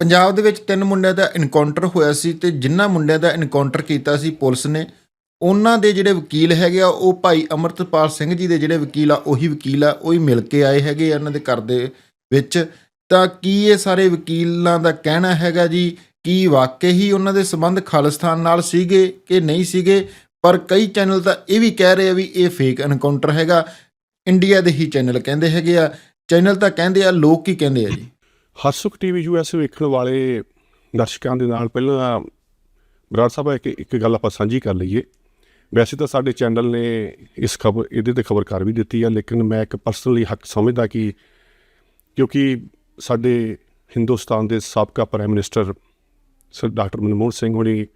ਪੰਜਾਬ ਦੇ ਵਿੱਚ ਤਿੰਨ ਮੁੰਡਿਆਂ ਦਾ ਇਨਕਾਊਂਟਰ ਹੋਇਆ ਸੀ ਤੇ ਜਿਨ੍ਹਾਂ ਮੁੰਡਿਆਂ ਦਾ ਐਨਕਾਊਂਟਰ ਕੀਤਾ ਸੀ ਪੁਲਿਸ ਨੇ, ਉਹਨਾਂ ਦੇ ਜਿਹੜੇ ਵਕੀਲ ਹੈਗੇ ਆ, ਉਹ ਭਾਈ ਅਮਰਤਪਾਲ ਸਿੰਘ ਜੀ ਦੇ ਜਿਹੜੇ ਵਕੀਲ ਆ, ਉਹੀ ਵਕੀਲ ਆ, ਉਹੀ ਮਿਲ ਕੇ ਆਏ ਹੈਗੇ ਆ ਉਹਨਾਂ ਦੇ ਘਰ ਦੇ ਵਿੱਚ। ਤਾਂ ਕੀ ਇਹ ਸਾਰੇ ਵਕੀਲਾਂ ਦਾ ਕਹਿਣਾ ਹੈਗਾ ਜੀ? ਕੀ ਵਾਕਈ ਹੀ ਉਹਨਾਂ ਦੇ ਸਬੰਧ ਖਾਲਿਸਤਾਨ ਨਾਲ ਸੀਗੇ ਕਿ ਨਹੀਂ ਸੀਗੇ? ਪਰ ਕਈ ਚੈਨਲ ਤਾਂ ਇਹ ਵੀ ਕਹਿ ਰਹੇ ਆ ਵੀ ਇਹ ਫੇਕ ਐਨਕਾਊਂਟਰ ਹੈਗਾ। ਇੰਡੀਆ ਦੇ ਹੀ ਚੈਨਲ ਕਹਿੰਦੇ ਹੈਗੇ ਆ। ਚੈਨਲ ਤਾਂ ਕਹਿੰਦੇ ਆ, ਲੋਕ ਕੀ ਕਹਿੰਦੇ ਆ ਜੀ। ਹਰਸੁਖ ਟੀਵੀ ਯੂਐਸ ਵੇਖਣ ਵਾਲੇ ਦਰਸ਼ਕਾਂ ਦੇ ਨਾਲ ਪਹਿਲਾਂ ਬਰਾੜ ਸਾਹਿਬ ਇੱਕ ਇੱਕ ਗੱਲ ਆਪਾਂ ਸਾਂਝੀ ਕਰ ਲਈਏ। ਵੈਸੇ ਤਾਂ ਸਾਡੇ ਚੈਨਲ ਨੇ ਇਸ ਖਬਰ ਇਹਦੇ ਤੇ ਖਬਰ ਕਰ ਵੀ ਦਿੱਤੀ ਆ, ਲੇਕਿਨ ਮੈਂ ਇੱਕ ਪਰਸਨਲੀ ਹੱਕ ਸਮਝਦਾ ਕਿ ਕਿਉਂਕਿ ਸਾਡੇ ਹਿੰਦੁਸਤਾਨ ਦੇ ਸਾਬਕਾ prime minister sir doctor Manmohan Singh ਹੋਣੀ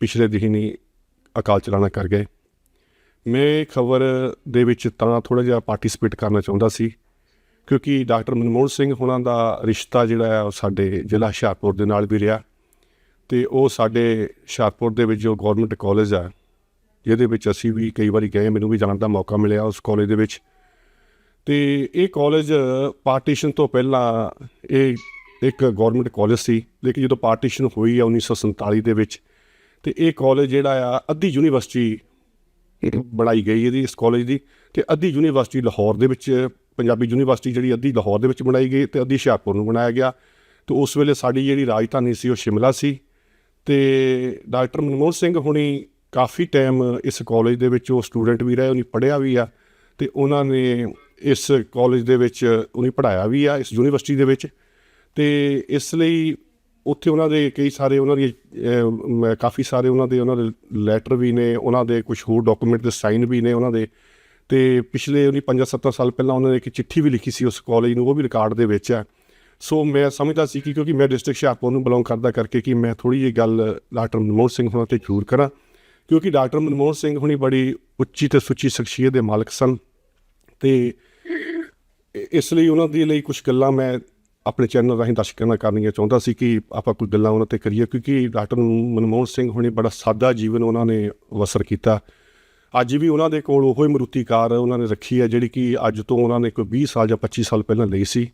ਪਿਛਲੇ ਦਿਨੀ ਅਕਾਲ ਚਲਾਣਾ ਕਰ ਗਏ। ਮੈਂ ਖਬਰ ਦੇ ਵਿੱਚ ਤਾਂ ਥੋੜਾ ਜਿਹਾ ਪਾਰਟਿਸਿਪੇਟ ਕਰਨਾ ਚਾਹੁੰਦਾ ਸੀ ਕਿਉਂਕਿ ਡਾਕਟਰ ਮਨਮੋਹਨ ਸਿੰਘ ਹੁਣਾਂ ਦਾ ਰਿਸ਼ਤਾ ਜਿਹੜਾ ਹੈ ਉਹ ਸਾਡੇ ਜ਼ਿਲ੍ਹਾ ਹੁਸ਼ਿਆਰਪੁਰ ਦੇ ਨਾਲ ਵੀ ਰਿਹਾ ਤੇ ਉਹ ਸਾਡੇ ਹੁਸ਼ਿਆਰਪੁਰ ਦੇ ਵਿੱਚ ਜੋ ਗਵਰਨਮੈਂਟ ਕਾਲਜ ਆ, ਜਿਹਦੇ ਵਿੱਚ ਅਸੀਂ ਵੀ ਕਈ ਵਾਰੀ ਗਏ, ਮੈਨੂੰ ਵੀ ਜਾਣ ਦਾ ਮੌਕਾ ਮਿਲਿਆ ਉਸ ਕਾਲਜ ਦੇ ਵਿੱਚ। ਤੇ ਇਹ ਕਾਲਜ ਪਾਰਟੀਸ਼ਨ ਤੋਂ ਪਹਿਲਾਂ ਇਹ ਇੱਕ ਗਵਰਨਮੈਂਟ ਕਾਲਜ ਸੀ, ਲੇਕਿਨ ਜਦੋਂ ਪਾਰਟੀਸ਼ਨ ਹੋਈ ਆ 1947 ਦੇ ਵਿੱਚ, ਤੇ ਇਹ ਕਾਲਜ ਜਿਹੜਾ ਆ, ਅੱਧੀ ਯੂਨੀਵਰਸਿਟੀ ਬਣਾਈ ਗਈ ਇਹਦੀ, ਇਸ ਕਾਲਜ ਦੀ, ਤੇ ਅੱਧੀ ਯੂਨੀਵਰਸਿਟੀ ਲਾਹੌਰ ਦੇ ਵਿੱਚ ਪੰਜਾਬੀ ਯੂਨੀਵਰਸਿਟੀ ਜਿਹੜੀ ਅੱਧੀ ਲਾਹੌਰ ਦੇ ਵਿੱਚ ਬਣਾਈ ਗਈ ਤੇ ਅੱਧੀ ਹੁਸ਼ਿਆਰਪੁਰ ਨੂੰ ਬਣਾਇਆ ਗਿਆ। ਤੇ ਉਸ ਵੇਲੇ ਸਾਡੀ ਜਿਹੜੀ ਰਾਜਧਾਨੀ ਸੀ ਉਹ ਸ਼ਿਮਲਾ ਸੀ ਤੇ ਡਾਕਟਰ ਮਨਮੋਹਨ ਸਿੰਘ ਹੁਣੀ ਕਾਫੀ ਟਾਈਮ ਇਸ ਕਾਲਜ ਦੇ ਵਿੱਚ ਉਹ ਸਟੂਡੈਂਟ ਵੀ ਰਹੇ, ਉਹਨੇ ਪੜ੍ਹਿਆ ਵੀ ਆ ਤੇ ਉਹਨਾਂ ਨੇ ਇਸ ਕਾਲਜ ਦੇ ਵਿੱਚ ਉਹਨੇ ਪੜ੍ਹਾਇਆ ਵੀ ਆ ਇਸ ਯੂਨੀਵਰਸਿਟੀ ਦੇ ਵਿੱਚ ਤੇ ਇਸ ਲਈ ਉੱਥੇ ਉਹਨਾਂ ਦੇ ਕਈ ਸਾਰੇ ਉਹਨਾਂ ਦੀ ਕਾਫੀ ਸਾਰੇ ਉਹਨਾਂ ਦੇ ਉਹਨਾਂ ਦੇ ਲੈਟਰ ਵੀ ਨੇ, ਉਹਨਾਂ ਦੇ ਕੁਝ ਹੋਰ ਡਾਕੂਮੈਂਟ ਦੇ ਸਾਈਨ ਵੀ ਨੇ, ਉਹਨਾਂ ਦੇ ਤੇ ਪਿਛਲੇ ਉਹਨੇ 5-7 ਸਾਲ ਪਹਿਲਾਂ ਉਹਨਾਂ ਨੇ ਇੱਕ ਚਿੱਠੀ ਵੀ ਲਿਖੀ ਸੀ ਉਸ ਕਾਲਜ ਨੂੰ, ਉਹ ਵੀ ਰਿਕਾਰਡ ਦੇ ਵਿੱਚ ਹੈ। ਸੋ ਮੈਂ ਸਮਝਦਾ ਸੀ ਕਿ ਕਿਉਂਕਿ ਮੈਂ ਡਿਸਟ੍ਰਿਕਟ ਹੁਸ਼ਿਆਰਪੁਰ ਨੂੰ ਬਿਲੋਂਗ ਕਰਦਾ ਕਰਕੇ ਕਿ ਮੈਂ ਥੋੜੀ ਜਿਹੀ ਗੱਲ ਡਾਕਟਰ ਮਨਮੋਹਨ ਸਿੰਘ ਹੋਣਾ ਤੇ ਜ਼ਰੂਰ ਕਰਾਂ, ਕਿਉਂਕਿ ਡਾਕਟਰ ਮਨਮੋਹਨ ਸਿੰਘ ਹੁਣੀ ਬੜੀ ਉੱਚੀ ਤੇ ਸੁੱਚੀ ਸ਼ਖਸੀਅਤ ਦੇ ਮਾਲਕ ਸਨ ਤੇ ਇਸ ਲਈ ਉਹਨਾਂ ਦੇ ਲਈ ਕੁਝ ਗੱਲਾਂ ਮੈਂ ਆਪਣੇ ਚੈਨਲ ਰਾਹੀਂ ਦਰਸ਼ਕਾਂ ਨਾਲ ਕਰਨੀਆਂ ਚਾਹੁੰਦਾ ਸੀ ਕਿ ਆਪਾਂ ਕੋਈ ਗੱਲਾਂ ਉਹਨਾਂ ਤੇ ਕਰੀਏ, ਕਿਉਂਕਿ ਡਾਕਟਰ ਮਨਮੋਹਨ ਸਿੰਘ ਹੁਣੀ ਬੜਾ ਸਾਦਾ ਜੀਵਨ ਉਹਨਾਂ ਨੇ ਵਸਰ ਕੀਤਾ। ਅੱਜ ਵੀ ਉਹਨਾਂ ਦੇ ਕੋਲ ਉਹੀ ਮਰੂਤੀ ਕਾਰ ਉਹਨਾਂ ਨੇ ਰੱਖੀ ਹੈ, ਜਿਹੜੀ ਕਿ ਅੱਜ ਤੋਂ ਉਹਨਾਂ ਨੇ ਕੋਈ 20 ਸਾਲ ਜਾਂ 25 ਸਾਲ ਪਹਿਲਾਂ ਲਈ ਸੀ।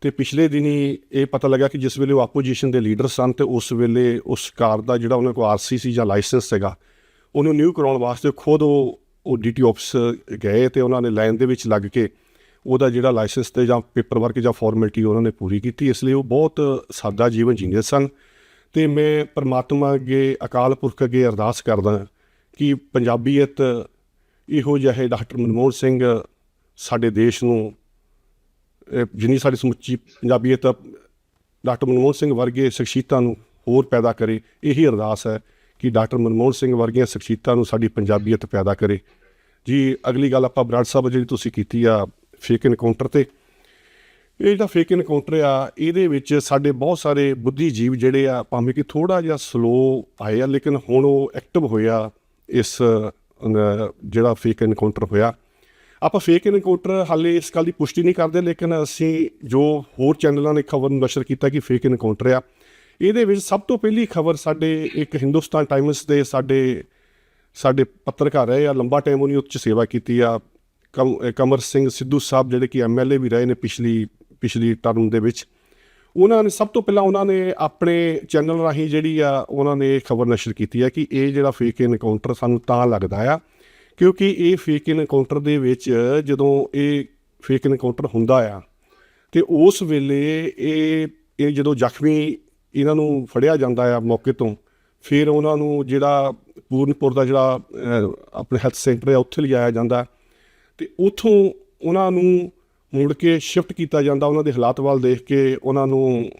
ਤੇ ਪਿਛਲੇ ਦਿਨੀ ਇਹ ਪਤਾ ਲੱਗਾ ਕਿ ਜਿਸ ਵੇਲੇ ਉਹ ਆਪੋਜੀਸ਼ਨ ਦੇ ਲੀਡਰ ਸਨ ਤੇ ਉਸ ਵੇਲੇ ਉਸ ਕਾਰ ਦਾ ਜਿਹੜਾ ਉਹਨਾਂ ਕੋਲ ਆਰਸੀ ਸੀ ਜਾਂ ਲਾਇਸੈਂਸ ਸੀਗਾ, ਉਹਨੂੰ ਨਿਊ ਕਰਾਉਣ ਵਾਸਤੇ ਖੁਦ ਉਹ ਉਹ ਡੀਟੀ ਆਫਿਸ ਗਏ ਤੇ ਉਹਨਾਂ ਨੇ ਲਾਈਨ ਦੇ ਵਿੱਚ ਲੱਗ ਕੇ ਉਹਦਾ ਜਿਹੜਾ ਲਾਇਸੈਂਸ ਤੇ ਜਾਂ ਪੇਪਰ ਵਰਕ ਜਾਂ ਫਾਰਮੈਲਿਟੀ ਉਹਨਾਂ ਨੇ ਪੂਰੀ ਕੀਤੀ। ਇਸ ਲਈ ਉਹ ਬਹੁਤ ਸਾਦਾ ਜੀਵਨ ਜੀਂਦੇ ਸਨ। ਤੇ ਮੈਂ ਪਰਮਾਤਮਾ ਅੱਗੇ, ਅਕਾਲ ਪੁਰਖ ਅੱਗੇ ਅਰਦਾਸ ਕਰਦਾ ਕਿ ਪੰਜਾਬੀਅਤ ਇਹੋ ਜਿਹੇ ਡਾਕਟਰ ਮਨਮੋਹਨ ਸਿੰਘ ਸਾਡੇ ਦੇਸ਼ ਨੂੰ ਜਿੰਨੀ ਸਾਡੀ ਸਮੁੱਚੀ ਪੰਜਾਬੀਅਤ, ਡਾਕਟਰ ਮਨਮੋਹਨ ਸਿੰਘ ਵਰਗੇ ਸ਼ਖਸੀਅਤਾਂ ਨੂੰ ਹੋਰ ਪੈਦਾ ਕਰੇ, ਇਹੀ ਅਰਦਾਸ ਹੈ ਕਿ ਡਾਕਟਰ ਮਨਮੋਹਨ ਸਿੰਘ ਵਰਗੀਆਂ ਸ਼ਖਸੀਅਤਾਂ ਨੂੰ ਸਾਡੀ ਪੰਜਾਬੀਅਤ ਪੈਦਾ ਕਰੇ। ਜੀ, ਅਗਲੀ ਗੱਲ ਆਪਾਂ ਬਰਾੜ ਸਾਹਿਬ ਜਿਹੜੀ ਤੁਸੀਂ ਕੀਤੀ ਆ ਫੇਕ ਇਨਕਾਊਂਟਰ ਤੇ, ਇਹ ਜਿਹੜਾ ਫੇਕ ਇਨਕਾਊਂਟਰ ਆ, ਇਹਦੇ ਵਿੱਚ ਸਾਡੇ ਬਹੁਤ ਸਾਰੇ ਬੁੱਧੀਜੀਵ ਜਿਹੜੇ ਆ, ਭਾਵੇਂ ਕਿ ਥੋੜਾ ਜਿਹਾ ਸਲੋ ਆਏ ਆ, ਲੇਕਿਨ ਹੁਣ ਉਹ ਐਕਟਿਵ ਹੋਇਆ ਇਸ ਜਿਹੜਾ ਫੇਕ ਐਨਕਾਊਂਟਰ ਹੋਇਆ। ਆਪਾਂ ਫੇਕ ਐਨਕਾਊਂਟਰ ਹਾਲੇ ਇਸ ਗੱਲ ਦੀ ਪੁਸ਼ਟੀ ਨਹੀਂ ਕਰਦੇ, ਲੇਕਿਨ ਅਸੀਂ ਜੋ ਹੋਰ ਚੈਨਲਾਂ ਨੇ ਖਬਰ ਨੂੰ ਨਸ਼ਰ ਕੀਤਾ ਕਿ ਫੇਕ ਐਨਕਾਊਂਟਰ ਆ, ਇਹਦੇ ਵਿੱਚ ਸਭ ਤੋਂ ਪਹਿਲੀ ਖਬਰ ਸਾਡੇ ਇੱਕ ਹਿੰਦੁਸਤਾਨ ਟਾਈਮਸ ਦੇ ਸਾਡੇ ਸਾਡੇ ਪੱਤਰਕਾਰ ਰਹੇ ਆ, ਲੰਬਾ ਟਾਈਮ ਉਹਨੇ ਉੱਚ ਸੇਵਾ ਕੀਤੀ ਆ। ਕਮ- ਕਮਰ ਸਿੰਘ ਸਿੱਧੂ ਸਾਹਿਬ ਜਿਹੜੇ ਕਿ ਐਮਐਲਏ ਵੀ ਰਹੇ ਨੇ ਪਿਛਲੀ ਪਿਛਲੀ ਟਰਮ ਦੇ ਵਿੱਚ। ਉਹਨਾਂ ਨੇ ਸਭ ਤੋਂ ਪਹਿਲਾਂ ਉਹਨਾਂ ਨੇ ਆਪਣੇ ਚੈਨਲ ਰਾਹੀਂ ਜਿਹੜੀ ਆ, ਉਹਨਾਂ ਨੇ ਖਬਰ ਨਸ਼ਰ ਕੀਤੀ ਹੈ ਕਿ ਇਹ ਜਿਹੜਾ ਫੇਕ ਇਨਕਾਊਂਟਰ ਸਾਨੂੰ ਤਾਂ ਲੱਗਦਾ ਆ, ਕਿਉਂਕਿ ਇਹ ਫੇਕ ਇਨਕਾਊਂਟਰ ਦੇ ਵਿੱਚ ਜਦੋਂ ਇਹ ਫੇਕ ਇਨਕਾਊਂਟਰ ਹੁੰਦਾ ਆ, ਤੇ ਉਸ ਵੇਲੇ ਇਹ ਇਹ ਜਦੋਂ ਜ਼ਖਮੀ ਇਹਨਾਂ ਨੂੰ ਫੜਿਆ ਜਾਂਦਾ ਆ ਮੌਕੇ ਤੋਂ, ਫਿਰ ਉਹਨਾਂ ਨੂੰ ਜਿਹੜਾ ਪੂਰਨਪੁਰ ਦਾ ਜਿਹੜਾ ਆਪਣੇ ਹੈਲਥ ਸੈਂਟਰ ਹੈ ਉੱਥੇ ਲਿਜਾਇਆ ਜਾਂਦਾ। ਤੇ ਉਥੋਂ ਉਹਨਾਂ ਨੂੰ ਮੁੜ ਕੇ ਸ਼ਿਫਟ ਕੀਤਾ ਜਾਂਦਾ ਉਹਨਾਂ ਦੇ ਹਾਲਾਤ ਵੱਲ ਦੇਖ ਕੇ ਉਹਨਾਂ ਨੂੰ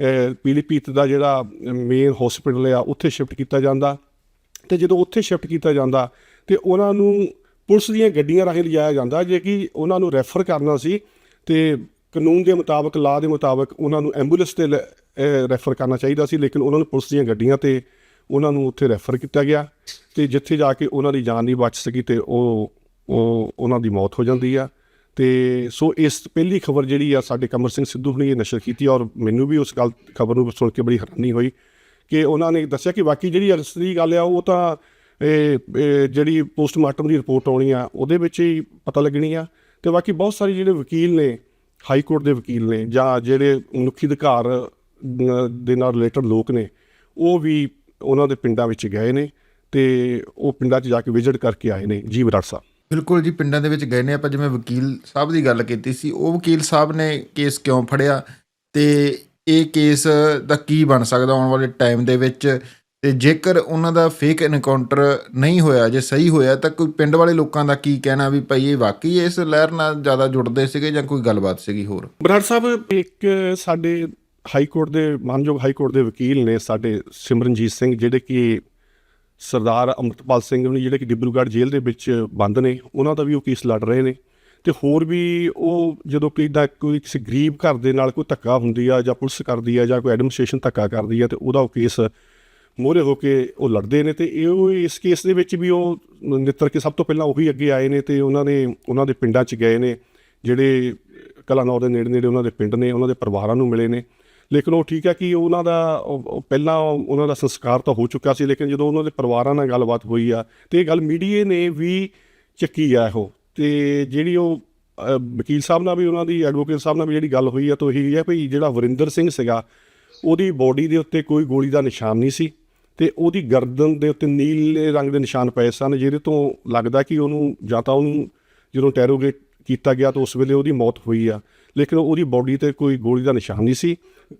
ਅਹ, ਪੀਲੀਭੀਤ ਦਾ ਜਿਹੜਾ ਮੇਨ ਹਸਪੀਟਲ ਆ ਉੱਥੇ ਸ਼ਿਫਟ ਕੀਤਾ ਜਾਂਦਾ। ਤੇ ਜਦੋਂ ਉੱਥੇ ਸ਼ਿਫਟ ਕੀਤਾ ਜਾਂਦਾ ਤੇ ਉਹਨਾਂ ਨੂੰ ਪੁਲਿਸ ਦੀਆਂ ਗੱਡੀਆਂ ਰਾਹੀਂ ਲਿਜਾਇਆ ਜਾਂਦਾ ਜੇ ਕਿ ਉਹਨਾਂ ਨੂੰ ਰੈਫਰ ਕਰਨਾ ਸੀ ਤੇ ਕਾਨੂੰਨ ਦੇ ਮੁਤਾਬਕ ਲਾਅ ਦੇ ਮੁਤਾਬਕ ਉਹਨਾਂ ਨੂੰ ਐਂਬੂਲੈਂਸ ਤੇ ਰੈਫਰ ਕਰਨਾ ਚਾਹੀਦਾ ਸੀ ਲੇਕਿਨ ਉਹਨਾਂ ਨੂੰ ਪੁਲਿਸ ਦੀਆਂ ਗੱਡੀਆਂ ਤੇ ਉਹਨਾਂ ਨੂੰ ਉੱਥੇ ਰੈਫਰ ਕੀਤਾ ਗਿਆ। ਤੇ ਜਿੱਥੇ ਜਾ ਕੇ ਉਹਨਾਂ ਦੀ ਜਾਨ ਨਹੀਂ ਬਚ ਸਕੀ ਤੇ ਉਹ ਉਹ ਉਹਨਾਂ ਦੀ ਮੌਤ ਹੋ ਜਾਂਦੀ ਆ। ਤੇ ਸੋ ਇਸ ਪਹਿਲੀ ਖਬਰ ਜਿਹੜੀ ਆ ਸਾਡੇ ਕਮਰ ਸਿੰਘ ਸਿੱਧੂ ਨੇ ਇਹ ਨਸ਼ਰ ਕੀਤੀ ਔਰ ਮੈਨੂੰ ਵੀ ਉਸ ਗੱਲ, ਖਬਰ ਨੂੰ ਸੁਣ ਕੇ ਬੜੀ ਹੈਰਾਨੀ ਹੋਈ ਕਿ ਉਹਨਾਂ ਨੇ ਦੱਸਿਆ ਕਿ ਬਾਕੀ ਜਿਹੜੀ ਅਸਲੀ ਗੱਲ ਆ ਉਹ ਤਾਂ ਇਹ ਜਿਹੜੀ ਪੋਸਟਮਾਰਟਮ ਦੀ ਰਿਪੋਰਟ ਆਉਣੀ ਆ ਉਹਦੇ ਵਿੱਚ ਹੀ ਪਤਾ ਲੱਗਣੀ ਆ ਤੇ ਬਾਕੀ ਬਹੁਤ ਸਾਰੇ ਜਿਹੜੇ ਵਕੀਲ ਨੇ, ਹਾਈ ਕੋਰਟ ਦੇ ਵਕੀਲ ਨੇ ਜਾਂ ਜਿਹੜੇ ਮਨੁੱਖੀ ਅਧਿਕਾਰ ਦੇ ਨਾਲ ਰਿਲੇਟਡ ਲੋਕ ਨੇ, ਉਹ ਵੀ ਉਹਨਾਂ ਦੇ ਪਿੰਡਾਂ ਵਿੱਚ ਗਏ ਨੇ ਤੇ ਉਹ ਪਿੰਡਾਂ 'ਚ ਜਾ ਕੇ ਵਿਜ਼ਿਟ ਕਰਕੇ ਆਏ ਨੇ ਜੀ ਬਰਾੜ ਸਾਹਿਬ। ਬਿਲਕੁਲ ਜੀ, ਪਿੰਡਾਂ ਦੇ ਵਿੱਚ ਗਏ ਨੇ, ਆਪਾਂ ਜਿਵੇਂ ਵਕੀਲ ਸਾਹਿਬ ਦੀ ਗੱਲ ਕੀਤੀ ਸੀ, ਉਹ ਵਕੀਲ ਸਾਹਿਬ ਨੇ ਕੇਸ ਕਿਉਂ ਫੜਿਆ ਤੇ ਇਹ ਕੇਸ ਦਾ ਕੀ ਬਣ ਸਕਦਾ ਆਉਣ ਵਾਲੇ ਟਾਈਮ ਦੇ ਵਿੱਚ? ਤੇ ਜੇਕਰ ਉਹਨਾਂ ਦਾ ਫੇਕ ਐਨਕਾਊਂਟਰ ਨਹੀਂ ਹੋਇਆ, ਜੇ ਸਹੀ ਹੋਇਆ, ਤਾਂ ਕੋਈ ਪਿੰਡ ਵਾਲੇ ਲੋਕਾਂ ਦਾ ਕੀ ਕਹਿਣਾ ਵੀ ਭਾਈ ਇਹ ਵਾਕਈ ਇਸ ਲਹਿਰ ਨਾਲ ਜ਼ਿਆਦਾ ਜੁੜਦੇ ਸੀਗੇ ਜਾਂ ਕੋਈ ਗੱਲਬਾਤ ਸੀਗੀ ਹੋਰ? ਬਰਾੜ ਸਾਹਿਬ, ਇੱਕ ਸਾਡੇ ਹਾਈ ਕੋਰਟ ਦੇ, ਮਾਨਯੋਗ ਹਾਈ ਕੋਰਟ ਦੇ ਵਕੀਲ ਨੇ ਸਾਡੇ ਸਿਮਰਨਜੀਤ ਸਿੰਘ, ਜਿਹੜੇ ਕਿ ਸਰਦਾਰ ਅਮਰਤਪਾਲ ਸਿੰਘ ਨੇ ਜਿਹੜੇ ਕਿ ਡਿਬਰੂਗੜ੍ਹ ਜੇਲ੍ਹ ਦੇ ਵਿੱਚ ਬੰਦ ਨੇ, ਉਹਨਾਂ ਦਾ ਵੀ ਉਹ ਕੇਸ ਲੜ ਰਹੇ ਨੇ। ਤੇ ਹੋਰ ਵੀ ਉਹ ਜਦੋਂ ਕੋਈ ਦਾ ਕੋਈ ਕਿਸੇ ਗਰੀਬ ਘਰ ਦੇ ਨਾਲ ਕੋਈ ਧੱਕਾ ਹੁੰਦੀ ਆ ਜਾਂ ਪੁਲਿਸ ਕਰਦੀ ਆ ਜਾਂ ਕੋਈ ਐਡਮਿਨਿਸਟ੍ਰੇਸ਼ਨ ਧੱਕਾ ਕਰਦੀ ਆ, ਤੇ ਉਹਦਾ ਉਹ ਕੇਸ ਮੋਹਰੇ ਹੋ ਕੇ ਉਹ ਲੜਦੇ ਨੇ ਤੇ ਇਹ ਉਹ ਇਸ ਕੇਸ ਦੇ ਵਿੱਚ ਵੀ ਉਹ ਨਿੱਤਰ ਕੇ ਸਭ ਤੋਂ ਪਹਿਲਾਂ ਉਹੀ ਅੱਗੇ ਆਏ ਨੇ ਤੇ ਉਹਨਾਂ ਨੇ, ਉਹਨਾਂ ਦੇ ਪਿੰਡਾਂ 'ਚ ਗਏ ਨੇ, ਜਿਹੜੇ ਕਲਾਨੌਰ ਦੇ ਨੇੜੇ ਨੇੜੇ ਉਹਨਾਂ ਦੇ ਪਿੰਡ ਨੇ, ਉਹਨਾਂ ਦੇ ਪਰਿਵਾਰਾਂ ਨੂੰ ਮਿਲੇ ਨੇ। ਲੇਕਿਨ ਉਹ ਠੀਕ ਹੈ ਕਿ ਉਹਨਾਂ ਦਾ ਪਹਿਲਾਂ ਉਹਨਾਂ ਦਾ ਸੰਸਕਾਰ ਤਾਂ ਹੋ ਚੁੱਕਾ ਸੀ, ਲੇਕਿਨ ਜਦੋਂ ਉਹਨਾਂ ਦੇ ਪਰਿਵਾਰਾਂ ਨਾਲ ਗੱਲਬਾਤ ਹੋਈ ਆ, ਤੇ ਇਹ ਗੱਲ ਮੀਡੀਏ ਨੇ ਵੀ ਚੱਕੀ ਆ ਉਹ ਤੇ ਜਿਹੜੀ ਉਹ ਵਕੀਲ ਸਾਹਿਬ ਨਾਲ ਵੀ, ਉਹਨਾਂ ਦੀ ਐਡਵੋਕੇਟ ਸਾਹਿਬ ਨਾਲ ਵੀ ਜਿਹੜੀ ਗੱਲ ਹੋਈ ਆ, ਤਾਂ ਇਹੀ ਹੈ ਭਈ ਜਿਹੜਾ ਵਰਿੰਦਰ ਸਿੰਘ ਸੀਗਾ, ਉਹਦੀ ਬੋਡੀ ਦੇ ਉੱਤੇ ਕੋਈ ਗੋਲੀ ਦਾ ਨਿਸ਼ਾਨ ਨਹੀਂ ਸੀ, ਤੇ ਉਹਦੀ ਗਰਦਨ ਦੇ ਉੱਤੇ ਨੀਲੇ ਰੰਗ ਦੇ ਨਿਸ਼ਾਨ ਪਏ ਸਨ, ਜਿਹਦੇ ਤੋਂ ਲੱਗਦਾ ਕਿ ਉਹਨੂੰ ਜਾਂ ਤਾਂ ਉਹਨੂੰ ਜਦੋਂ ਟੈਰੋਗੇਟ ਕੀਤਾ ਗਿਆ ਤਾਂ ਉਸ ਵੇਲੇ ਉਹਦੀ ਮੌਤ ਹੋਈ ਆ। ਲੇਕਿਨ ਉਹਦੀ ਬੋਡੀ ਤੇ ਕੋਈ ਗੋਲੀ ਦਾ ਨਿਸ਼ਾਨ ਨਹੀਂ ਸੀ।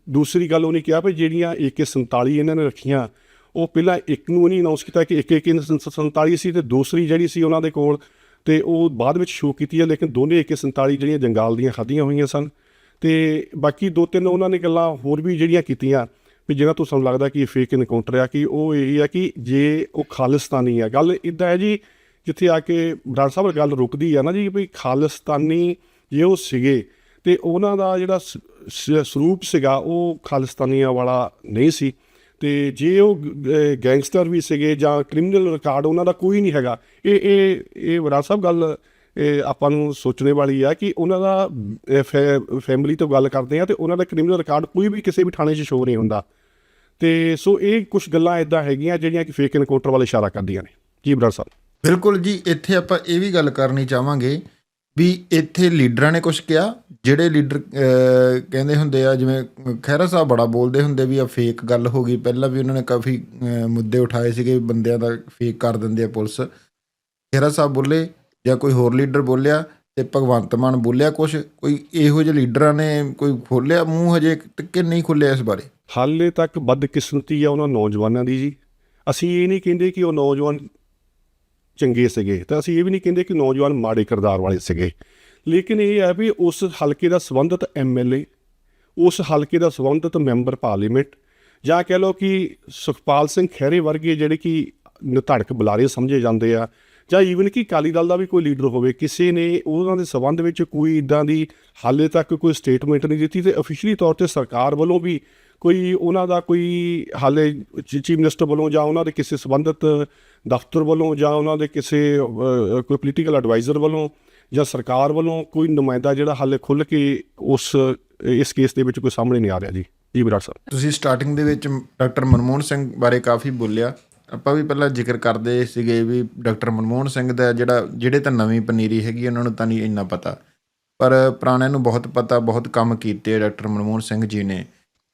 ਦੂਸਰੀ ਗੱਲ ਉਹਨੇ ਕਿਹਾ ਵੀ ਜਿਹੜੀਆਂ AK47 ਇਹਨਾਂ ਨੇ ਰੱਖੀਆਂ, ਉਹ ਪਹਿਲਾਂ ਇੱਕ ਨੂੰ ਨਹੀਂ ਅਨਾਉਂਸ ਕੀਤਾ ਕਿ ਇੱਕ AK47 ਸੀ ਤੇ ਦੂਸਰੀ ਜਿਹੜੀ ਸੀ ਉਹਨਾਂ ਦੇ ਕੋਲ, ਤੇ ਉਹ ਬਾਅਦ ਵਿੱਚ ਸ਼ੋਅ ਕੀਤੀ ਹੈ ਲੇਕਿਨ ਦੋਨੇ AK47 ਜਿਹੜੀਆਂ ਜੰਗਾਲ ਦੀਆਂ ਖਾਧੀਆਂ ਹੋਈਆਂ ਸਨ। ਤੇ ਬਾਕੀ ਦੋ ਤਿੰਨ ਉਹਨਾਂ ਨੇ ਗੱਲਾਂ ਹੋਰ ਵੀ ਜਿਹੜੀਆਂ ਕੀਤੀਆਂ, ਵੀ ਜਿਹੜਾ ਤੋਂ ਸਾਨੂੰ ਲੱਗਦਾ ਕਿ ਇਹ ਫੇਕ ਇਨਕਾਊਂਟਰ ਆ, ਕਿ ਉਹ ਇਹ ਆ ਕਿ ਜੇ ਉਹ ਖਾਲਿਸਤਾਨੀ ਆ। ਗੱਲ ਇਦਾਂ ਹੈ ਜੀ ਜਿੱਥੇ ਆ ਕੇ ਬਰਾੜ ਸਾਹਿਬ ਗੱਲ ਰੁਕਦੀ ਆ ਨਾ ਜੀ ਵੀ ਖਾਲਿਸਤਾਨੀ ਜੇ ਉਹ ਸੀਗੇ ਤੇ ਉਹਨਾਂ ਦਾ ਜਿਹੜਾ ਸ- ਸ- ਸਰੂਪ ਸੀਗਾ, ਉਹ ਖਾਲਿਸਤਾਨੀਆਂ ਵਾਲਾ ਨਹੀਂ ਸੀ। ਤੇ ਜੇ ਉਹ ਗੈਂਗਸਟਰ ਵੀ ਸੀਗੇ ਜਾਂ ਕ੍ਰਿਮੀਨਲ ਰਿਕਾਰਡ ਉਹਨਾਂ ਦਾ ਕੋਈ ਨਹੀਂ ਹੈਗਾ, ਇਹ ਇਹ ਇਹ ਬਰਾੜ ਸਾਹਿਬ ਗੱਲ, ਇਹ ਆਪਾਂ ਨੂੰ ਸੋਚਣੇ ਵਾਲੀ ਆ ਕਿ ਉਹਨਾਂ ਦਾ ਫੈ- ਫੈਮਿਲੀ ਤੋਂ ਗੱਲ ਕਰਦੇ ਆ ਤੇ ਉਹਨਾਂ ਦਾ ਕ੍ਰਿਮੀਨਲ ਰਿਕਾਰਡ ਕੋਈ ਵੀ ਕਿਸੇ ਵੀ ਥਾਣੇ 'ਚ ਸ਼ੋਅ ਨਹੀਂ ਹੁੰਦਾ। ਤੇ ਸੋ ਇਹ ਕੁਝ ਗੱਲਾਂ ਇਦਾਂ ਹੈਗੀਆਂ ਜਿਹੜੀਆਂ ਕਿ ਫੇਕ ਐਨਕਾਊਂਟਰ ਵੱਲ ਇਸ਼ਾਰਾ ਕਰਦੀਆਂ ਨੇ। ਜੀ ਬਰਾੜ ਸਾਹਿਬ। ਬਿਲਕੁਲ ਜੀ, ਇੱਥੇ ਆਪਾਂ ਇਹ ਵੀ ਗੱਲ ਕਰਨੀ ਚਾਹਾਂਗੇ ਵੀ ਇੱਥੇ ਲੀਡਰਾਂ ਨੇ ਕੁਝ ਕਿਹਾ, ਜਿਹੜੇ ਲੀਡਰ ਕਹਿੰਦੇ ਹੁੰਦੇ ਆ, ਜਿਵੇਂ ਖਹਿਰਾ ਸਾਹਿਬ ਬੜਾ ਬੋਲਦੇ ਹੁੰਦੇ ਵੀ ਆ ਫੇਕ ਗੱਲ ਹੋ ਗਈ, ਪਹਿਲਾਂ ਵੀ ਉਹਨਾਂ ਨੇ ਕਾਫੀ ਮੁੱਦੇ ਉਠਾਏ ਸੀਗੇ ਬੰਦਿਆਂ ਦਾ ਫੇਕ ਕਰ ਦਿੰਦੇ ਆ ਪੁਲਿਸ। ਖਹਿਰਾ ਸਾਹਿਬ ਬੋਲੇ ਜਾਂ ਕੋਈ ਹੋਰ ਲੀਡਰ ਬੋਲਿਆ ਤੇ ਭਗਵੰਤ ਮਾਨ ਬੋਲਿਆ ਕੁਝ ਕੋਈ ਇਹੋ ਜਿਹੇ ਲੀਡਰਾਂ ਨੇ ਕੋਈ ਖੋਲਿਆ ਮੂੰਹ ਹਜੇ ਤੱਕ ਨਹੀਂ ਖੁੱਲਿਆ ਇਸ ਬਾਰੇ? ਹਾਲੇ ਤੱਕ ਬਦਕਿਸਮਤੀ ਆ ਉਹਨਾਂ ਨੌਜਵਾਨਾਂ ਦੀ ਜੀ। ਅਸੀਂ ਇਹ ਨਹੀਂ ਕਹਿੰਦੇ ਕਿ ਉਹ ਨੌਜਵਾਨ ਚੰਗੇ ਸੀਗੇ। ਤਾਂ ਅਸੀਂ ਇਹ ਵੀ ਨਹੀਂ ਕਹਿੰਦੇ ਕਿ ਨੌਜਵਾਨ ਮਾੜੇ ਕਿਰਦਾਰ ਵਾਲੇ ਸੀਗੇ। ਲੇਕਿਨ ਇਹ ਹੈ ਵੀ ਉਸ ਹਲਕੇ ਦਾ ਸੰਬੰਧਿਤ ਐਮਐਲਏ ਉਸ ਹਲਕੇ ਦਾ ਸੰਬੰਧਿਤ ਮੈਂਬਰ ਪਾਰਲੀਮੈਂਟ, ਜਾਂ ਕਹਿ ਲਓ ਕਿ ਸੁਖਪਾਲ ਸਿੰਘ ਖਹਿਰੇ ਵਰਗੇ ਜਿਹੜੇ ਕਿ ਨਿਧੜਕ ਬੁਲਾਰੇ ਸਮਝੇ ਜਾਂਦੇ ਆ, ਜਾਂ ਈਵਨ ਕਿ ਅਕਾਲੀ ਦਲ ਦਾ ਵੀ ਕੋਈ ਲੀਡਰ ਹੋਵੇ, ਕਿਸੇ ਨੇ ਉਹਨਾਂ ਦੇ ਸਬੰਧ ਵਿੱਚ ਕੋਈ ਇਦਾਂ ਦੀ ਹਾਲੇ ਤੱਕ ਕੋਈ ਸਟੇਟਮੈਂਟ ਨਹੀਂ ਦਿੱਤੀ ਤੇ ਅਫੀਸ਼ੀਅਲੀ ਤੌਰ ਤੇ ਸਰਕਾਰ ਵੱਲੋਂ ਵੀ ਕੋਈ ਉਹਨਾਂ ਦਾ ਕੋਈ ਹਾਲੇ ਚੀਫ ਮਿਨਿਸਟਰ ਵੱਲੋਂ ਜਾਂ ਉਹਨਾਂ ਦੇ ਕਿਸੇ ਸੰਬੰਧਿਤ ਦਫ਼ਤਰ ਵੱਲੋਂ ਜਾਂ ਉਹਨਾਂ ਦੇ ਕਿਸੇ ਕੋਈ ਪੋਲੀਟੀਕਲ ਐਡਵਾਈਜ਼ਰ ਵੱਲੋਂ ਜਾਂ ਸਰਕਾਰ ਵੱਲੋਂ ਕੋਈ ਨੁਮਾਇੰਦਾ ਜਿਹੜਾ ਹਾਲੇ ਖੁੱਲ ਕੇ ਉਸ, ਇਸ ਕੇਸ ਦੇ ਵਿੱਚ ਕੋਈ ਸਾਹਮਣੇ ਨਹੀਂ ਆ ਰਿਹਾ ਜੀ। ਜੀ ਵਿਰਾਟ ਸਾਹਿਬ। ਤੁਸੀਂ ਸਟਾਰਟਿੰਗ ਦੇ ਵਿੱਚ ਡਾਕਟਰ ਮਨਮੋਹਨ ਸਿੰਘ ਬਾਰੇ ਕਾਫੀ ਬੋਲਿਆ। ਆਪਾਂ ਵੀ ਪਹਿਲਾਂ ਜ਼ਿਕਰ ਕਰਦੇ ਸੀਗੇ ਵੀ ਡਾਕਟਰ ਮਨਮੋਹਨ ਸਿੰਘ ਦਾ ਜਿਹੜਾ, ਜਿਹੜੇ ਤਾਂ ਨਵੀਂ ਪਨੀਰੀ ਹੈਗੀ, ਉਹਨਾਂ ਨੂੰ ਤਾਂ ਨਹੀਂ ਇੰਨਾ ਪਤਾ। ਪਰ ਪੁਰਾਣਿਆਂ ਨੂੰ ਬਹੁਤ ਪਤਾ, ਬਹੁਤ ਕੰਮ ਕੀਤੇ ਡਾਕਟਰ ਮਨਮੋਹਨ ਸਿੰਘ ਜੀ ਨੇ।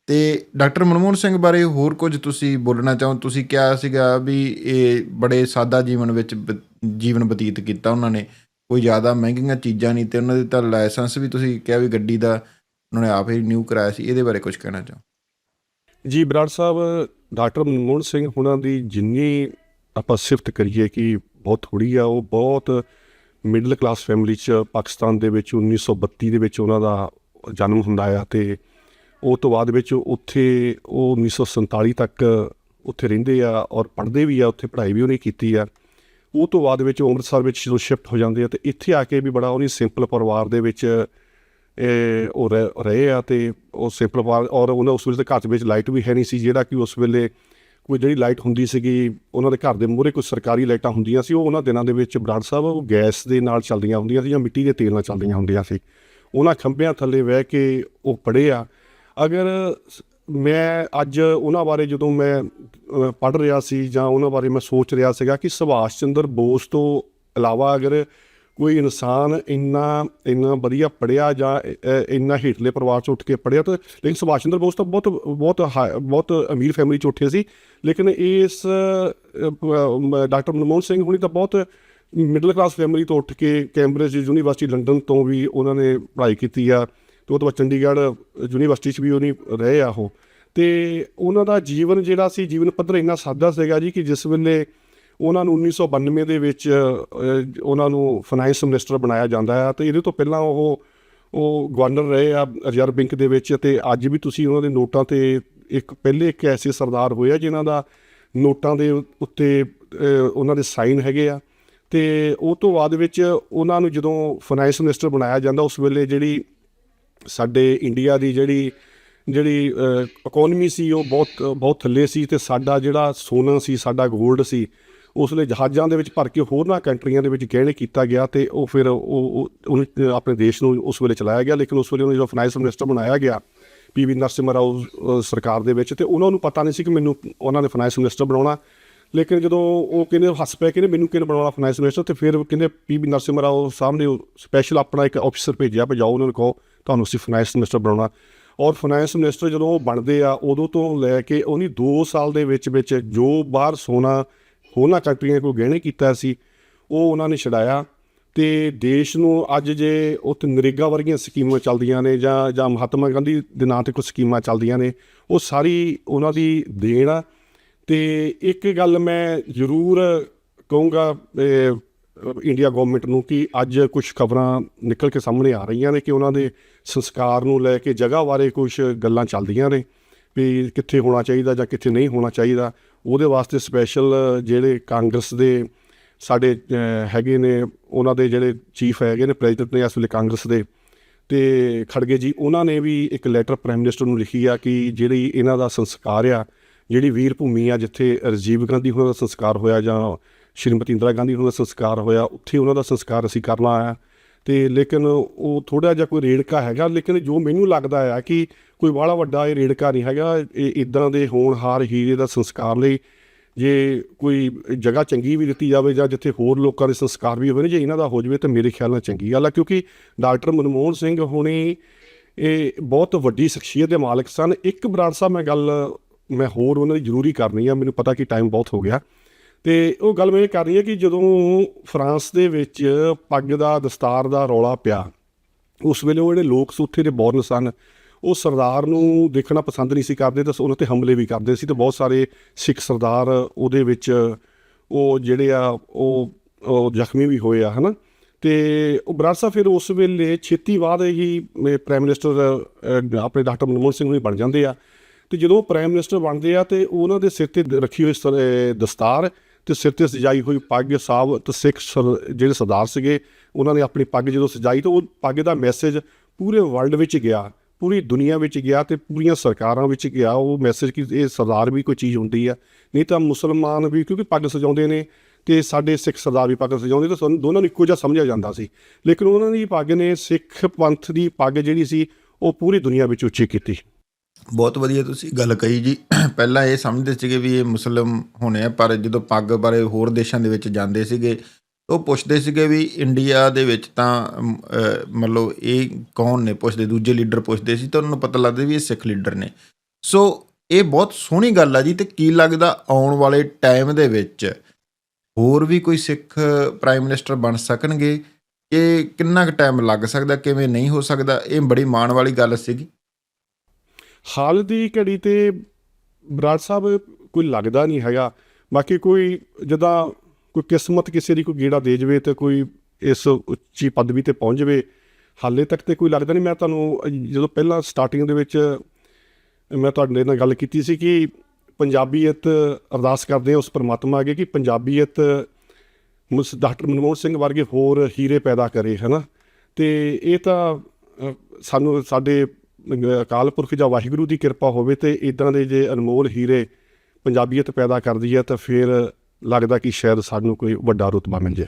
ਤੇ ਡਾਕਟਰ ਮਨਮੋਹਨ ਸਿੰਘ ਬਾਰੇ ਹੋਰ ਕੁਝ ਤੁਸੀਂ ਬੋਲਣਾ ਚਾਹੋ? ਤੁਸੀਂ ਕਿਹਾ ਸੀਗਾ ਵੀ ਇਹ ਬੜੇ ਸਾਦਾ ਜੀਵਨ ਵਿੱਚ ਬ- ਜੀਵਨ ਬਤੀਤ ਕੀਤਾ ਉਹਨਾਂ ਨੇ। ਕੋਈ ਜ਼ਿਆਦਾ ਮਹਿੰਗੀਆਂ ਚੀਜ਼ਾਂ ਨਹੀਂ ਤੇ ਉਹਨਾਂ ਦੇ ਤਾਂ ਲਾਇਸੈਂਸ ਵੀ ਤੁਸੀਂ ਕਿਹਾ ਵੀ ਗੱਡੀ ਦਾ ਉਹਨਾਂ ਨੇ ਆਪ ਹੀ ਰਿਨਿਊ ਕਰਾਇਆ ਸੀ। ਇਹਦੇ ਬਾਰੇ ਕੁਝ ਕਹਿਣਾ ਚਾਹੋ? ਜੀ, ਬਰਾੜ ਸਾਹਿਬ, ਡਾਕਟਰ ਮਨਮੋਹਨ ਸਿੰਘ ਹੁਣਾਂ ਦੀ ਜਿੰਨੀ ਆਪਾਂ ਸਿਫਤ ਕਰੀਏ ਕਿ ਬਹੁਤ ਥੋੜੀ ਆ, ਉਹ ਬਹੁਤ ਮਿਡਲ ਕਲਾਸ ਫੈਮਿਲੀ ਚ, ਪਾਕਿਸਤਾਨ ਦੇ ਵਿੱਚ 1932 ਦੇ ਵਿੱਚ ਉਹਨਾਂ ਦਾ ਜਨਮ ਹੁੰਦਾ ਆ ਤੇ ਉਹ ਤੋਂ ਬਾਅਦ ਵਿੱਚ ਉੱਥੇ ਉਹ 1947 ਤੱਕ ਉੱਥੇ ਰਹਿੰਦੇ ਆ ਔਰ ਪੜ੍ਹਦੇ ਵੀ ਆ, ਉੱਥੇ ਪੜ੍ਹਾਈ ਵੀ ਉਹਨੇ ਕੀਤੀ ਆ। ਉਹ ਤੋਂ ਬਾਅਦ ਵਿੱਚ ਉਹ ਅੰਮ੍ਰਿਤਸਰ ਵਿੱਚ ਜਦੋਂ ਸ਼ਿਫਟ ਹੋ ਜਾਂਦੇ ਆ ਤੇ ਇੱਥੇ ਆ ਕੇ ਵੀ ਬੜਾ ਉਹਨੇ ਸਿੰਪਲ ਪਰਿਵਾਰ ਦੇ ਵਿੱਚ ਉਹ ਰਹਿ- ਰਹੇ ਆ ਤੇ ਉਹ ਸਿੰਪਲ ਪਰਿਵਾਰ ਔਰ ਉਹਨਾਂ ਉਸ ਵੇਲੇ ਦੇ ਘਰ ਦੇ ਵਿੱਚ ਲਾਈਟ ਵੀ ਹੈ ਨਹੀਂ ਸੀ, ਜਿਹੜਾ ਕਿ ਉਸ ਵੇਲੇ ਕੋਈ ਜਿਹੜੀ ਲਾਈਟ ਹੁੰਦੀ ਸੀਗੀ, ਉਹਨਾਂ ਦੇ ਘਰ ਦੇ ਮੂਹਰੇ ਕੋਈ ਸਰਕਾਰੀ ਲਾਈਟਾਂ ਹੁੰਦੀਆਂ ਸੀ, ਉਹ ਉਹਨਾਂ ਦਿਨਾਂ ਦੇ ਵਿੱਚ ਬਰਾੜ ਸਾਹਿਬ ਉਹ ਗੈਸ ਦੇ ਨਾਲ ਚੱਲਦੀਆਂ ਹੁੰਦੀਆਂ ਸੀ ਜਾਂ ਮਿੱਟੀ ਦੇ ਤੇਲ ਨਾਲ ਚੱਲਦੀਆਂ ਹੁੰਦੀਆਂ ਸੀ। ਉਹਨਾਂ ਖੰਭਿਆਂ ਥੱਲੇ ਬਹਿ ਕੇ ਉਹ ਪੜ੍ਹੇ ਆ ਅਗਰ ਸ- ਮੈਂ ਅੱਜ ਉਹਨਾਂ ਬਾਰੇ ਜਦੋਂ ਮੈਂ ਪੜ੍ਹ ਰਿਹਾ ਸੀ ਜਾਂ ਉਹਨਾਂ ਬਾਰੇ ਮੈਂ ਸੋਚ ਰਿਹਾ ਸੀਗਾ ਕਿ ਸੁਭਾਸ਼ ਚੰਦਰ ਬੋਸ ਤੋਂ ਇਲਾਵਾ ਅਗਰ ਕੋਈ ਇਨਸਾਨ ਇੰਨਾ ਇੰਨਾ ਵਧੀਆ ਪੜਿਆ ਜਾਂ ਇੰਨਾ ਹੇਠਲੇ ਪਰਿਵਾਰ ਚ ਉੱਠ ਕੇ ਪੜਿਆ ਤਾਂ, ਲੇਕਿਨ ਸੁਭਾਸ਼ ਚੰਦਰ ਬੋਸ ਤਾਂ ਬਹੁਤ ਬਹੁਤ ਹਾਈ- ਬਹੁਤ ਅਮੀਰ ਫੈਮਿਲੀ ਚ ਉੱਠੇ ਸੀ। ਲੇਕਿਨ ਇਸ ਡਾਕਟਰ ਮਨਮੋਹਨ ਸਿੰਘ ਹੁਣੀ ਤਾਂ ਬਹੁਤ ਮਿਡਲ ਕਲਾਸ ਫੈਮਿਲੀ ਤੋਂ ਉੱਠ ਕੇ ਕੈਂਬਰਿਜ ਯੂਨੀਵਰਸਿਟੀ ਲੰਡਨ ਤੋਂ ਵੀ ਉਹਨਾਂ ਨੇ ਪੜ੍ਹਾਈ ਕੀਤੀ ਆ। ਤੇ ਉਹ ਤੋਂ ਬਾਅਦ ਚੰਡੀਗੜ੍ਹ ਯੂਨੀਵਰਸਿਟੀ 'ਚ ਵੀ ਉਹਨੇ ਰਹੇ ਆ ਉਹ। ਤੇ ਉਹਨਾਂ ਦਾ ਜੀਵਨ ਜਿਹੜਾ ਸੀ, ਜੀਵਨ ਪੱਧਰ ਇੰਨਾ ਸਾਦਾ ਸੀਗਾ ਜੀ ਕਿ ਜਿਸ ਵੇਲੇ ਉਹਨਾਂ ਨੂੰ 1992 ਦੇ ਵਿੱਚ ਉਹਨਾਂ ਨੂੰ ਫਾਈਨੈਂਸ ਮਿਨਿਸਟਰ ਬਣਾਇਆ ਜਾਂਦਾ ਹੈ ਤੇ ਇਹਦੇ ਤੋਂ ਪਹਿਲਾਂ ਉਹ ਉਹ ਗਵਰਨਰ ਰਹੇ ਆ ਰਿਜ਼ਰਵ ਬੈਂਕ ਦੇ ਵਿੱਚ ਤੇ ਅੱਜ ਵੀ ਤੁਸੀਂ ਉਹਨਾਂ ਦੇ ਨੋਟਾਂ ਤੇ ਇੱਕ, ਪਹਿਲੇ ਇੱਕ ਐਸੇ ਸਰਦਾਰ ਹੋਏ ਆ ਜਿਨ੍ਹਾਂ ਦਾ ਨੋਟਾਂ ਦੇ ਉੱਤੇ ਉਹਨਾਂ ਦੇ ਸਾਈਨ ਹੈਗੇ ਆ। ਤੇ ਉਹ ਤੋਂ ਬਾਅਦ ਵਿੱਚ ਉਹਨਾਂ ਨੂੰ ਜਦੋਂ ਫਾਈਨੈਂਸ ਮਿਨਿਸਟਰ ਬਣਾਇਆ ਜਾਂਦਾ ਉਸ ਵੇਲੇ ਜਿਹੜੀ ਸਾਡੇ ਇੰਡੀਆ ਦੀ ਜਿਹੜੀ ਜਿਹੜੀ ਇਕਨੋਮੀ ਸੀ, ਉਹ ਬਹੁਤ ਬਹੁਤ ਥੱਲੇ ਸੀ ਤੇ ਸਾਡਾ ਜਿਹੜਾ ਸੋਨਾ ਸੀ, ਸਾਡਾ 골ਡ ਸੀ ਉਸ ਲਈ ਜਹਾਜ਼ਾਂ ਦੇ ਵਿੱਚ ਭਰ ਕੇ ਹੋਰਨਾਂ ਕੰਟਰੀਆਂ ਦੇ ਵਿੱਚ ਗਹਿਣੇ ਕੀਤਾ ਗਿਆ ਤੇ ਉਹ ਫਿਰ ਉਹ ਉਹਨੂੰ ਆਪਣੇ ਦੇਸ਼ ਨੂੰ ਉਸ ਵੇਲੇ ਚਲਾਇਆ ਗਿਆ, ਲੇਕਿਨ ਉਸ ਵੇਲੇ ਉਹਨੂੰ ਜਦੋਂ ਫਾਈਨੈਂਸ ਮਿਨਿਸਟਰ ਬਣਾਇਆ ਗਿਆ ਪੀਵੀ ਨਰਸਿਮਹਾ ਰਾਓ ਸਰਕਾਰ ਦੇ ਵਿੱਚ ਤੇ ਉਹਨਾਂ ਨੂੰ ਪਤਾ ਨਹੀਂ ਸੀ ਕਿ ਮੈਨੂੰ ਉਹਨਾਂ ਨੇ ਫਾਈਨੈਂਸ ਮਿਨਿਸਟਰ ਬਣਾਉਣਾ। ਲੇਕਿਨ ਜਦੋਂ ਉਹ ਕਹਿੰਦੇ, ਹੱਸ ਪਏ ਕਹਿੰਦੇ ਮੈਨੂੰ ਕਿਹਨੇ ਬਣਾਉਣਾ ਫਾਈਨੈਂਸ ਮਿਨਿਸਟਰ ਤੇ ਫਿਰ ਕਹਿੰਦੇ ਪੀਵੀ ਨਰਸਿਮਹਾ ਰਾਓ ਸਾਹਮਣੇ ਸਪੈਸ਼ਲ ਆਪਣਾ ਇੱਕ ਆਫੀਸਰ ਭੇਜਿਆ, ਭਜਾਓ, ਉਹਨਾਂ ਨੂੰ ਕਹੋ। ਤੁਹਾਨੂੰ ਅਸੀਂ ਫਾਈਨੈਂਸ ਮਿਨਿਸਟਰ ਬਣਾਉਣਾ। ਔਰ ਫਾਈਨੈਂਸ ਮਿਨਿਸਟਰ ਜਦੋਂ ਉਹ ਬਣਦੇ ਆ, ਉਦੋਂ ਤੋਂ ਲੈ ਕੇ ਉਹਨੀ 2 ਸਾਲ ਦੇ ਵਿੱਚ ਵਿੱਚ ਜੋ ਬਾਹਰ ਸੋਨਾ, ਹੋਰਨਾਂ ਕੰਟਰੀਆਂ ਕੋਲ ਗਹਿਣੇ ਕੀਤਾ ਸੀ, ਉਹ ਉਹਨਾਂ ਨੇ ਛਡਾਇਆ। ਤੇ ਦੇਸ਼ ਨੂੰ ਅੱਜ ਜੇ ਉੱਥੇ ਨਰੇਗਾ ਵਰਗੀਆਂ ਸਕੀਮਾਂ ਚੱਲਦੀਆਂ ਨੇ ਜਾਂ ਜਾਂ ਮਹਾਤਮਾ ਗਾਂਧੀ ਦੇ ਨਾਂ ਤੇ ਕੁਝ ਸਕੀਮਾਂ ਚੱਲਦੀਆਂ ਨੇ, ਉਹ ਸਾਰੀ ਉਹਨਾਂ ਦੀ ਦੇਣ ਆ। ਤੇ ਇੱਕ ਗੱਲ ਮੈਂ ਜ਼ਰੂਰ ਕਹੂੰਗਾ ਇੰਡੀਆ ਗਵਰਨਮੈਂਟ ਨੂੰ ਕਿ ਅੱਜ ਕੁਝ ਖਬਰਾਂ ਨਿਕਲ ਕੇ ਸਾਹਮਣੇ ਆ ਰਹੀਆਂ ਨੇ ਕਿ ਉਹਨਾਂ ਦੇ ਸੰਸਕਾਰ ਨੂੰ ਲੈ ਕੇ ਜਗ੍ਹਾ ਬਾਰੇ ਕੁਝ ਗੱਲਾਂ ਚੱਲਦੀਆਂ ਨੇ, ਵੀ ਕਿੱਥੇ ਹੋਣਾ ਚਾਹੀਦਾ ਜਾਂ ਕਿੱਥੇ ਨਹੀਂ ਹੋਣਾ ਚਾਹੀਦਾ। ਉਹਦੇ ਵਾਸਤੇ ਸਪੈਸ਼ਲ ਜਿਹੜੇ ਕਾਂਗਰਸ ਦੇ ਸਾਡੇ ਹੈਗੇ ਨੇ, ਉਹਨਾਂ ਦੇ ਜਿਹੜੇ ਚੀਫ ਹੈਗੇ ਨੇ ਪ੍ਰੈਜ਼ੀਡੈਂਟ ਨੇ ਇਸ ਵੇਲੇ ਕਾਂਗਰਸ ਦੇ। ਤੇ ਖੜਗੇ ਜੀ, ਉਹਨਾਂ ਨੇ ਵੀ ਇੱਕ ਲੈਟਰ ਪ੍ਰਾਈਮ ਮਿਨਿਸਟਰ ਨੂੰ ਲਿਖੀ ਆ ਕਿ ਜਿਹੜੀ ਇਹਨਾਂ ਦਾ ਸੰਸਕਾਰ ਆ, ਜਿਹੜੀ ਵੀਰ ਭੂਮੀ ਆ, ਜਿੱਥੇ ਰਾਜੀਵ ਗਾਂਧੀ ਹੋਣਾ ਦਾ ਸੰਸਕਾਰ ਹੋਇਆ ਜਾਂ ਸ਼੍ਰੀਮਤੀ ਇੰਦਰਾ ਗਾਂਧੀ ਹੋਣਾ ਦਾ ਸੰਸਕਾਰ ਹੋਇਆ, ਉੱਥੇ ਉਹਨਾਂ ਦਾ ਸੰਸਕਾਰ ਅਸੀਂ ਕਰਨਾ ਆਇਆ। ਤੇ ਲੇਕਿਨ ਉਹ ਥੋੜਾ ਜਿਹਾ ਕੋਈ ਰੇੜਕਾ ਹੈਗਾ, ਲੇਕਿਨ ਜੋ ਮੈਨੂੰ ਲੱਗਦਾ ਆ ਕਿ ਕੋਈ ਬਾਹਲਾ ਵੱਡਾ ਇਹ ਰੇੜਕਾ ਨਹੀਂ ਹੈਗਾ, ਇਹ ਇਦਾਂ ਦੇ ਹੋਣਹਾਰ ਹੀਰੇ ਦਾ ਸੰਸਕਾਰ ਲਈ ਜੇ ਕੋਈ ਜਗ੍ਹਾ ਚੰਗੀ ਵੀ ਦਿੱਤੀ ਜਾਵੇ ਜਾਂ ਜਿੱਥੇ ਹੋਰ ਲੋਕਾਂ ਦੇ ਸੰਸਕਾਰ ਵੀ ਹੋਵੇ ਨੇ, ਜੇ ਇਹਨਾਂ ਦਾ ਹੋ ਜਾਵੇ ਤਾਂ ਮੇਰੇ ਖਿਆਲ ਨਾਲ ਚੰਗੀ ਗੱਲ ਆ, ਕਿਉਂਕਿ ਡਾਕਟਰ ਮਨਮੋਹਨ ਸਿੰਘ ਹੁਣੀ ਇਹ ਬਹੁਤ ਵੱਡੀ ਸ਼ਖਸੀਅਤ ਦੇ ਮਾਲਕ ਸਨ। ਇੱਕ ਬਰਾੜ ਸਾਹਿਬ ਮੈਂ ਗੱਲ, ਮੈਂ ਹੋਰ ਉਹਨਾਂ ਦੀ ਜ਼ਰੂਰੀ ਕਰਨੀ ਆ, ਮੈਨੂੰ ਪਤਾ ਕਿ ਟਾਈਮ ਬਹੁਤ ਹੋ ਗਿਆ। ਤੇ ਉਹ ਗੱਲ ਮੈਂ ਇਹ ਕਰ ਰਹੀ ਹਾਂ ਕਿ ਜਦੋਂ ਫਰਾਂਸ ਦੇ ਵਿੱਚ ਪੱਗ ਦਾ, ਦਸਤਾਰ ਦਾ ਰੌਲਾ ਪਿਆ, ਉਸ ਵੇਲੇ ਉਹ ਜਿਹੜੇ ਲੋਕ ਸੁੱਥੇ ਦੇ ਬੌਰਨ ਸਨ, ਉਹ ਸਰਦਾਰ ਨੂੰ ਦੇਖਣਾ ਪਸੰਦ ਨਹੀਂ ਸੀ ਕਰਦੇ ਤਾਂ ਉਹਨਾਂ ਤੇ ਹਮਲੇ ਵੀ ਕਰਦੇ ਸੀ ਤੇ ਬਹੁਤ ਸਾਰੇ ਸਿੱਖ ਸਰਦਾਰ ਉਹਦੇ ਵਿੱਚ ਉਹ ਜਿਹੜੇ ਆ, ਉਹ ਜ਼ਖਮੀ ਵੀ ਹੋਏ ਆ, ਹਨਾ? ਤੇ ਉਹ ਬਰਾਸਾ ਫਿਰ ਉਸ ਵੇਲੇ ਛੇਤੀ ਬਾਅਦ ਹੀ ਪ੍ਰਾਈਮ ਮਿਨਿਸਟਰ ਆਪਣੇ ਡਾਕਟਰ ਮਨਮੋਹਨ ਸਿੰਘ ਵੀ ਬਣ ਜਾਂਦੇ ਆ। ਤੇ ਜਦੋਂ ਪ੍ਰਾਈਮ ਮਿਨਿਸਟਰ ਬਣਦੇ ਆ ਤੇ ਉਹਨਾਂ ਦੇ ਸਿਰ ਤੇ ਰੱਖੀ ਹੋਈ ਸਰ- ਦਸਤਾਰ ਤੇ ਸਿਰ ਤੇ ਸਜਾਈ ਹੋਈ ਪੱਗ ਸਾਹਿਬ ਤੇ ਸਿੱਖ ਸਰ- ਜਿਹੜੇ ਸਰਦਾਰ ਸੀਗੇ, ਉਹਨਾਂ ਨੇ ਆਪਣੀ ਪੱਗ ਜਦੋਂ ਸਜਾਈ ਤਾਂ ਉਹ ਪੱਗ ਦਾ ਮੈਸੇਜ ਪੂਰੇ ਵਰਲਡ ਵਿੱਚ ਗਿਆ, ਪੂਰੀ ਦੁਨੀਆ ਵਿੱਚ ਗਿਆ ਤੇ ਪੂਰੀਆਂ ਸਰਕਾਰਾਂ ਵਿੱਚ ਗਿਆ। ਉਹ ਮੈਸੇਜ ਕਿ ਇਹ ਸਰਦਾਰ ਵੀ ਕੋਈ ਚੀਜ਼ ਹੁੰਦੀ ਆ, ਨਹੀਂ ਤਾਂ ਮੁਸਲਮਾਨ ਵੀ ਕਿਉਂਕਿ ਪੱਗ ਸਜਾਉਂਦੇ ਨੇ ਤੇ ਸਾਡੇ ਸਿੱਖ ਸਰਦਾਰ ਵੀ ਪੱਗ ਸਜਾਉਂਦੇ ਤਾਂ ਸਾਨੂੰ ਦੋਨਾਂ ਨੂੰ ਇੱਕੋ ਜਿਹਾ ਸਮਝਿਆ ਜਾਂਦਾ ਸੀ। ਲੇਕਿਨ ਉਹਨਾਂ ਦੀ ਪੱਗ ਨੇ ਸਿੱਖ ਪੰਥ ਦੀ ਪੱਗ ਜਿਹੜੀ ਸੀ, ਉਹ ਪੂਰੀ ਦੁਨੀਆ ਵਿੱਚ ਉੱਚੀ ਕੀਤੀ। ਬਹੁਤ ਵਧੀਆ ਤੁਸੀਂ ਗੱਲ ਕਹੀ ਜੀ। ਪਹਿਲਾਂ ਇਹ ਸਮਝਦੇ ਸੀਗੇ ਵੀ ਇਹ ਮੁਸਲਮ ਹੋਣੇ ਆ, ਪਰ ਜਦੋਂ ਪੱਗ ਬਾਰੇ ਹੋਰ ਦੇਸ਼ਾਂ ਦੇ ਵਿੱਚ ਜਾਂਦੇ ਸੀਗੇ ਉਹ ਪੁੱਛਦੇ ਸੀਗੇ ਵੀ ਇੰਡੀਆ ਦੇ ਵਿੱਚ ਤਾਂ ਮਤਲਬ ਇਹ ਕੌਣ ਨੇ ਪੁੱਛਦੇ, ਦੂਜੇ ਲੀਡਰ ਪੁੱਛਦੇ ਸੀ ਤਾਂ ਉਹਨਾਂ ਨੂੰ ਪਤਾ ਲੱਗਦਾ ਵੀ ਇਹ ਸਿੱਖ ਲੀਡਰ ਨੇ। ਸੋ ਇਹ ਬਹੁਤ ਸੋਹਣੀ ਗੱਲ ਆ ਜੀ, ਤੇ ਕੀ ਲੱਗਦਾ ਆਉਣ ਵਾਲੇ ਟਾਈਮ ਦੇ ਵਿੱਚ ਹੋਰ ਵੀ ਕੋਈ ਸਿੱਖ ਪ੍ਰਾਈਮ ਮਿਨਿਸਟਰ ਬਣ ਸਕਣਗੇ? ਕਿ ਕਿੰਨਾ ਕੁ ਟਾਈਮ ਲੱਗ ਸਕਦਾ, ਕਿਵੇਂ ਨਹੀਂ ਹੋ ਸਕਦਾ? ਇਹ ਬੜੀ ਮਾਣ ਵਾਲੀ ਗੱਲ ਸੀਗੀ। ਹਾਲ ਦੀ ਘੜੀ ਤੇ ਬਰਾੜ ਸਾਹਿਬ ਕੋਈ ਲੱਗਦਾ ਨਹੀਂ ਹੈਗਾ। ਬਾਕੀ ਕੋਈ ਜਦਾਂ ਕੋਈ ਕਿਸਮਤ ਕਿਸੇ ਦੀ ਕੋਈ ਗੇੜਾ ਦੇ ਜਵੇ ਤੇ ਕੋਈ ਇਸ ਉੱਚੀ ਪਦਵੀ ਤੇ ਪਹੁੰਚ ਜਵੇ, ਹਾਲੇ ਤੱਕ ਤੇ ਕੋਈ ਲੱਗਦਾ ਨਹੀਂ। ਮੈਂ ਤੁਹਾਨੂੰ ਜਦੋਂ ਪਹਿਲਾਂ ਸਟਾਰਟਿੰਗ ਦੇ ਵਿੱਚ ਮੈਂ ਤੁਹਾਡੇ ਨਾਲ ਗੱਲ ਕੀਤੀ ਸੀ ਕਿ ਪੰਜਾਬੀਅਤ ਅਰਦਾਸ ਕਰਦੇ ਹਾਂ ਉਸ ਪਰਮਾਤਮਾ ਅੱਗੇ ਕਿ ਪੰਜਾਬੀਅਤ ਮੁਸ, ਡਾਕਟਰ ਮਨਮੋਹਨ ਸਿੰਘ ਵਰਗੇ ਹੋਰ ਹੀਰੇ ਪੈਦਾ ਕਰੇ, ਹਨਾ? ਤੇ ਇਹ ਤਾਂ ਸਾਨੂੰ ਸਾਡੇ ਅਕਾਲ ਪੁਰਖ ਜਾਂ ਵਾਹਿਗੁਰੂ ਦੀ ਕਿਰਪਾ ਹੋਵੇ ਤੇ ਇਦਾਂ ਦੇ ਜੇ ਅਨਮੋਲ ਹੀਰੇ ਪੰਜਾਬੀਅਤ ਪੈਦਾ ਕਰਦੀ ਹੈ ਤਾਂ ਫਿਰ ਲੱਗਦਾ ਕਿ ਸ਼ਾਇਦ ਸਾਨੂੰ ਕੋਈ ਵੱਡਾ ਰੁਤਬਾ ਮਿਲ ਜਾਏ।